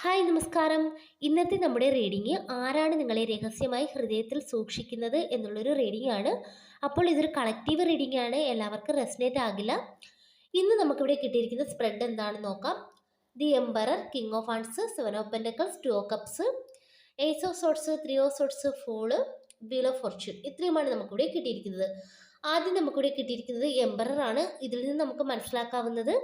Hi നമസ്കാരം. ഇന്നത്തെ നമ്മുടെ റീഡിങ് ആരാണ് നിങ്ങളെ രഹസ്യമായി ഹൃദയത്തിൽ സൂക്ഷിക്കുന്നത് എന്നുള്ളൊരു റീഡിംഗ് ആണ്. അപ്പോൾ ഇതൊരു കളക്റ്റീവ് റീഡിംഗ് ആണ്. എല്ലാവർക്കും റെസ്നേറ്റ് ആകില്ല. ഇന്ന് നമുക്കിവിടെ കിട്ടിയിരിക്കുന്ന സ്പ്രെഡ് എന്താണെന്ന് നോക്കാം. The emperor king of wands seven of pentacles two of cups ace of swords three of swords fool wheel of fortune. ഇത്രയുമാണ് നമുക്കിവിടെ കിട്ടിയിരിക്കുന്നത്. ആദ്യം നമുക്കിവിടെ കിട്ടിയിരിക്കുന്നത് എംബറർ ആണ്. ഇതിൽ നിന്ന് നമുക്ക് മനസ്സിലാക്കാവുന്നത്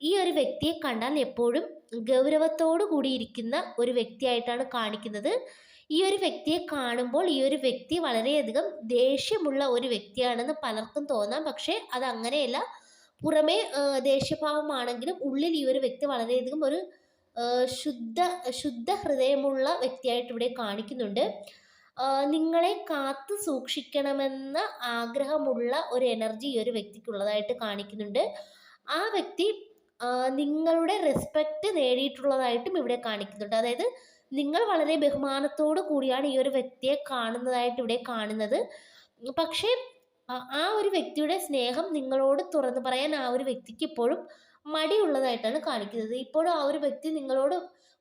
ഈ ഒരു വ്യക്തിയെ കണ്ടാൽ എപ്പോഴും ഗൗരവത്തോടു കൂടിയിരിക്കുന്ന ഒരു വ്യക്തിയായിട്ടാണ് കാണിക്കുന്നത്. ഈ ഒരു വ്യക്തിയെ കാണുമ്പോൾ ഈ ഒരു വ്യക്തി വളരെയധികം ദേഷ്യമുള്ള ഒരു വ്യക്തിയാണെന്ന് പലർക്കും തോന്നാം. പക്ഷേ അത് അങ്ങനെയല്ല. പുറമേ ദേഷ്യഭാവമാണെങ്കിലും ഉള്ളിൽ ഈ ഒരു വ്യക്തി വളരെയധികം ഒരു ശുദ്ധ ശുദ്ധ ഹൃദയമുള്ള വ്യക്തിയായിട്ട് ഇവിടെ കാണിക്കുന്നുണ്ട്. നിങ്ങളെ കാത്തു സൂക്ഷിക്കണമെന്ന ആഗ്രഹമുള്ള ഒരു എനർജി ഈ ഒരു വ്യക്തിക്കുള്ളതായിട്ട് കാണിക്കുന്നുണ്ട്. ആ വ്യക്തി നിങ്ങളുടെ റെസ്പെക്റ്റ് നേടിയിട്ടുള്ളതായിട്ടും ഇവിടെ കാണിക്കുന്നുണ്ട്. അതായത് നിങ്ങൾ വളരെ ബഹുമാനത്തോടു കൂടിയാണ് ഈ ഒരു വ്യക്തിയെ കാണുന്നതായിട്ട് ഇവിടെ കാണുന്നത്. പക്ഷേ ആ- ഒരു വ്യക്തിയുടെ സ്നേഹം നിങ്ങളോട് തുറന്നു പറയാൻ ആ ഒരു വ്യക്തിക്ക് ഇപ്പോഴും മടിയുള്ളതായിട്ടാണ് കാണിക്കുന്നത്. ഇപ്പോഴും ആ ഒരു വ്യക്തി നിങ്ങളോട്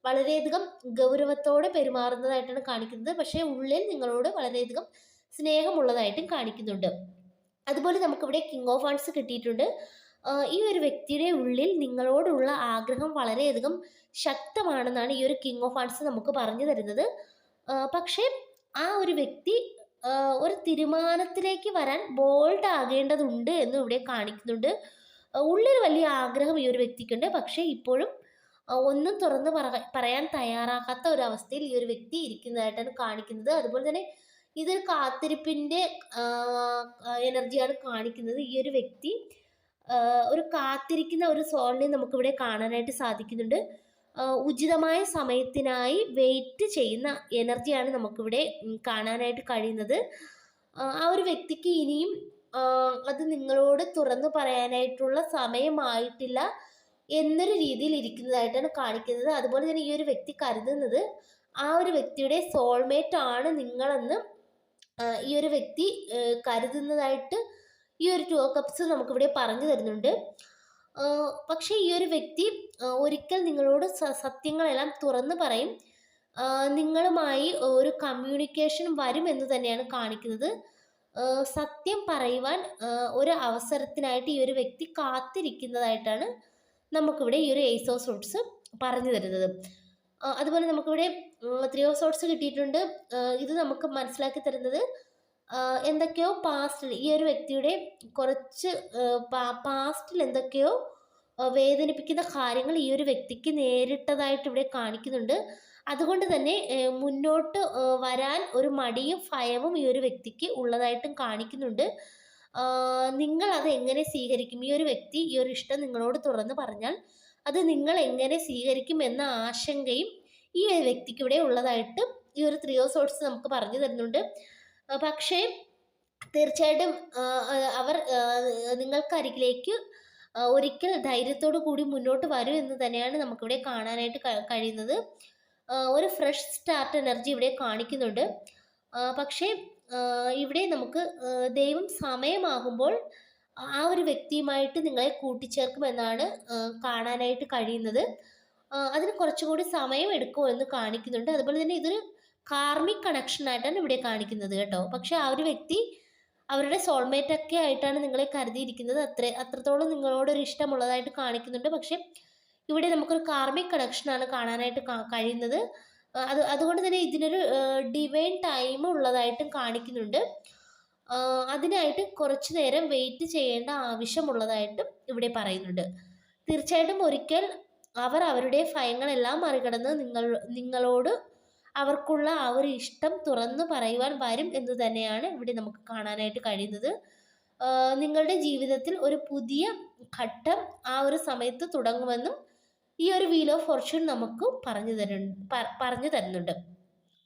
വളരെയധികം ഗൗരവത്തോടെ പെരുമാറുന്നതായിട്ടാണ് കാണിക്കുന്നത്. പക്ഷേ ഉള്ളിൽ നിങ്ങളോട് വളരെയധികം സ്നേഹമുള്ളതായിട്ടും കാണിക്കുന്നുണ്ട്. അതുപോലെ നമുക്കിവിടെ കിങ് ഓഫ് ആൺസ് കിട്ടിയിട്ടുണ്ട്. ഈ ഒരു വ്യക്തിയുടെ ഉള്ളിൽ നിങ്ങളോടുള്ള ആഗ്രഹം വളരെയധികം ശക്തമാണെന്നാണ് ഈ ഒരു കിങ് ഓഫ് ആർട്സ് നമുക്ക് പറഞ്ഞു തരുന്നത്. പക്ഷേ ആ ഒരു വ്യക്തി ഒരു തീരുമാനത്തിലേക്ക് വരാൻ ബോൾഡ് ആകേണ്ടതുണ്ട് എന്ന് ഇവിടെ കാണിക്കുന്നുണ്ട്. ഉള്ളിൽ വലിയ ആഗ്രഹം ഈ ഒരു വ്യക്തിക്കുണ്ട്. പക്ഷേ ഇപ്പോഴും ഒന്നും തുറന്ന് പറയാൻ തയ്യാറാകാത്ത ഒരു അവസ്ഥയിൽ ഈ ഒരു വ്യക്തി ഇരിക്കുന്നതായിട്ടാണ് കാണിക്കുന്നത്. അതുപോലെ തന്നെ ഇതൊരു കാത്തിരിപ്പിന്റെ എനർജിയാണ് കാണിക്കുന്നത് ഈ ഒരു വ്യക്തി. ഒരു കാത്തിരിക്കുന്ന ഒരു സോളിനെ നമുക്കിവിടെ കാണാനായിട്ട് സാധിക്കുന്നുണ്ട്. ഉചിതമായ സമയത്തിനായി വെയിറ്റ് ചെയ്യുന്ന എനർജിയാണ് നമുക്കിവിടെ കാണാനായിട്ട് കഴിയുന്നത്. ആ ഒരു വ്യക്തിക്ക് ഇനിയും അത് നിങ്ങളോട് തുറന്നു പറയാനായിട്ടുള്ള സമയമായിട്ടില്ല എന്നൊരു രീതിയിൽ ഇരിക്കുന്നതായിട്ടാണ് കാണിക്കുന്നത്. അതുപോലെ തന്നെ ഈ ഒരു വ്യക്തി കരുതുന്നത് ആ ഒരു വ്യക്തിയുടെ സോൾമേറ്റ് ആണ് നിങ്ങളെന്ന് ഈ ഒരു വ്യക്തി കരുതുന്നതായിട്ട് ഈ ഒരു ടു കപ്സ് നമുക്കിവിടെ പറഞ്ഞു തരുന്നുണ്ട്. പക്ഷേ ഈ ഒരു വ്യക്തി ഒരിക്കൽ നിങ്ങളോട് സത്യങ്ങളെല്ലാം തുറന്നു പറയും. നിങ്ങളുമായി ഒരു കമ്മ്യൂണിക്കേഷൻ വരും എന്ന് തന്നെയാണ് കാണിക്കുന്നത്. സത്യം പറയുവാൻ ഒരു അവസരത്തിനായിട്ട് ഈ ഒരു വ്യക്തി കാത്തിരിക്കുന്നതായിട്ടാണ് നമുക്കിവിടെ ഈ ഒരു എയ്സ് ഓഫ് സോട്ട്സ് പറഞ്ഞു തരുന്നത്. അതുപോലെ നമുക്കിവിടെ ത്രീ ഓഫ് സോട്ട്സ് കിട്ടിയിട്ടുണ്ട്. ഇത് നമുക്ക് മനസ്സിലാക്കി തരുന്നത് എന്തൊക്കെയോ പാസ്റ്റിൽ ഈ ഒരു വ്യക്തിയുടെ കുറച്ച് പാസ്റ്റിൽ എന്തൊക്കെയോ വേദനിപ്പിക്കുന്ന കാര്യങ്ങൾ ഈ ഒരു വ്യക്തിക്ക് നേരിട്ടതായിട്ട് ഇവിടെ കാണിക്കുന്നുണ്ട്. അതുകൊണ്ട് തന്നെ മുന്നോട്ട് വരാൻ ഒരു മടിയും ഭയവും ഈ ഒരു വ്യക്തിക്ക് ഉള്ളതായിട്ടും കാണിക്കുന്നുണ്ട്. നിങ്ങൾ അത് എങ്ങനെ സ്വീകരിക്കും? ഈ ഒരു വ്യക്തി ഈ ഒരു ഇഷ്ടം നിങ്ങളോട് തുറന്ന് പറഞ്ഞാൽ അത് നിങ്ങൾ എങ്ങനെ സ്വീകരിക്കും എന്ന ആശങ്കയും ഈ വ്യക്തിക്ക് ഇവിടെ ഉള്ളതായിട്ട് ഈ ഒരു ത്രീ ഓഫ് സോട്ട്സ് നമുക്ക് പറഞ്ഞു തരുന്നുണ്ട്. പക്ഷേ തീർച്ചയായിട്ടും അവർ നിങ്ങൾക്ക് നിങ്ങൾക്കരികിലേക്ക് ഒരിക്കൽ ധൈര്യത്തോടു കൂടി മുന്നോട്ട് വരും എന്ന് തന്നെയാണ് നമുക്കിവിടെ കാണാനായിട്ട് കഴിയുന്നത്. ഒരു ഫ്രഷ് സ്റ്റാർട്ട് എനർജി ഇവിടെ കാണിക്കുന്നുണ്ട്. പക്ഷേ ഇവിടെ നമുക്ക് ദൈവം സമയമാകുമ്പോൾ ആ ഒരു വ്യക്തിയുമായിട്ട് നിങ്ങളെ കൂട്ടിച്ചേർക്കുമെന്നാണ് കാണാനായിട്ട് കഴിയുന്നത്. അതിന് കുറച്ചുകൂടി സമയം എടുക്കുമെന്ന് കാണിക്കുന്നുണ്ട്. അതുപോലെ തന്നെ ഇതൊരു കാർമിക് കണക്ഷൻ ആയിട്ടാണ് ഇവിടെ കാണിക്കുന്നത് കേട്ടോ. പക്ഷെ ആ ഒരു വ്യക്തി അവരുടെ സോൾമേറ്റ് ഒക്കെ ആയിട്ടാണ് നിങ്ങളെ കരുതിയിരിക്കുന്നത്. അത്ര അത്രത്തോളം നിങ്ങളോട് നിങ്ങളോടൊരു ഇഷ്ടമുള്ളതായിട്ട് കാണിക്കുന്നുണ്ട്. പക്ഷെ ഇവിടെ നമുക്കൊരു കാർമിക് കണക്ഷനാണ് കാണാനായിട്ട് കഴിയുന്നത്. അത് അതുകൊണ്ട് തന്നെ ഇതിനൊരു ഡിവൈൻ ടൈം ഉള്ളതായിട്ടും കാണിക്കുന്നുണ്ട്. അതിനായിട്ട് കുറച്ചു നേരം വെയിറ്റ് ചെയ്യേണ്ട ആവശ്യമുള്ളതായിട്ടും ഇവിടെ പറയുന്നുണ്ട്. തീർച്ചയായിട്ടും ഒരിക്കൽ അവർ അവരുടെ ഭയങ്ങളെല്ലാം മറികടന്ന് നിങ്ങൾ നിങ്ങളോട് അവർക്കുള്ള ആ ഒരു ഇഷ്ടം തുറന്നു പറയുവാൻ വരും എന്ന് തന്നെയാണ് ഇവിടെ നമുക്ക് കാണാനായിട്ട് കഴിയുന്നത്. നിങ്ങളുടെ ജീവിതത്തിൽ ഒരു പുതിയ ഘട്ടം ആ ഒരു സമയത്ത് തുടങ്ങുമെന്നും ഈ ഒരു വീൽ ഓഫ് ഫോർച്യൂൺ നമുക്ക് പറഞ്ഞു തരുന്നുണ്ട് പറഞ്ഞു തരുന്നുണ്ട്.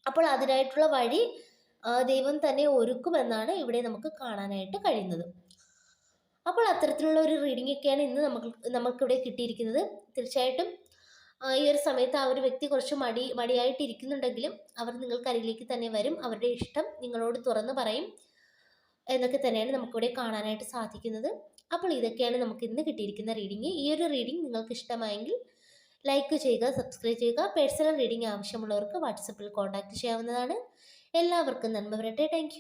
അപ്പോൾ അതിനായിട്ടുള്ള വഴി ദൈവം തന്നെ ഒരുക്കുമെന്നാണ് ഇവിടെ നമുക്ക് കാണാനായിട്ട് കഴിയുന്നത്. അപ്പോൾ അത്തരത്തിലുള്ള ഒരു റീഡിംഗ് ഒക്കെയാണ് ഇന്ന് നമുക്ക് നമുക്കിവിടെ കിട്ടിയിരിക്കുന്നത്. തീർച്ചയായിട്ടും ഈ ഒരു സമയത്ത് ആ ഒരു വ്യക്തി കുറച്ച് മടി മടിയായിട്ട് ഇരിക്കുന്നുണ്ടെങ്കിലും അവർ നിങ്ങൾക്കരികിലേക്ക് തന്നെ വരും. അവരുടെ ഇഷ്ടം നിങ്ങളോട് തുറന്ന് പറയും. എന്നൊക്കെ തന്നെയാണ് നമുക്കിവിടെ കാണാനായിട്ട് സാധിക്കുന്നത്. അപ്പോൾ ഇതൊക്കെയാണ് നമുക്ക് ഇന്ന് കിട്ടിയിരിക്കുന്ന റീഡിങ്. ഈ ഒരു റീഡിംഗ് നിങ്ങൾക്ക് ഇഷ്ടമായെങ്കിൽ ലൈക്ക് ചെയ്യുക സബ്സ്ക്രൈബ് ചെയ്യുക. പേഴ്സണൽ റീഡിംഗ് ആവശ്യമുള്ളവർക്ക് വാട്സപ്പിൽ കോൺടാക്റ്റ് ചെയ്യാവുന്നതാണ്. എല്ലാവർക്കും നന്മ വരട്ടെ. താങ്ക്